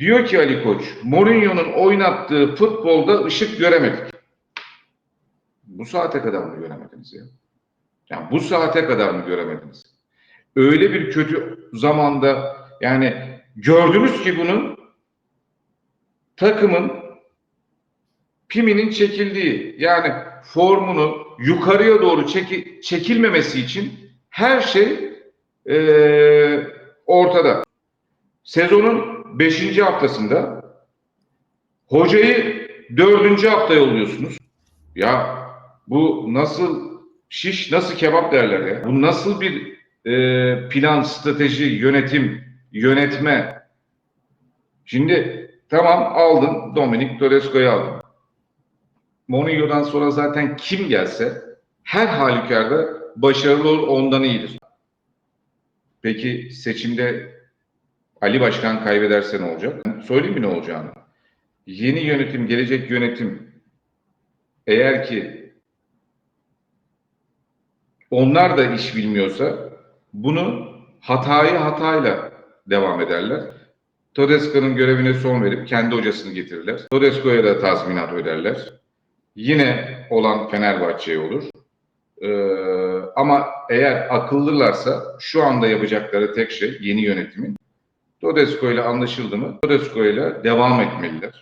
Diyor ki Ali Koç, Mourinho'nun oynattığı futbolda ışık göremedik. Bu saate kadar mı göremediniz ya? Yani bu saate kadar mı göremediniz? Öyle bir kötü zamanda yani gördünüz ki bunu takımın piminin çekildiği yani formunu yukarıya doğru çeki, çekilmemesi için her şey eee, ortada. Sezonun 5. haftasında hocayı 4. hafta yolluyorsunuz. Ya bu nasıl şiş nasıl kebap derler ya. Bu nasıl bir e, plan, strateji, yönetim, yönetme. Şimdi tamam aldın Dominik Tedesco'yu aldın. Mourinho'dan sonra zaten kim gelse her halükarda başarılı olur ondan iyidir. Peki seçimde Ali Başkan kaybederse ne olacak? Söyleyeyim mi ne olacağını? Yeni yönetim, gelecek yönetim eğer ki onlar da iş bilmiyorsa bunu hatayı hatayla devam ederler. Todesco'nun görevine son verip kendi hocasını getirirler. Todesco'ya da tazminat öderler. Yine olan Fenerbahçe'ye olur. Ee, ama eğer akıllılarsa şu anda yapacakları tek şey yeni yönetimin Todesco ile anlaşıldı mı? Todesco ile devam etmeliler.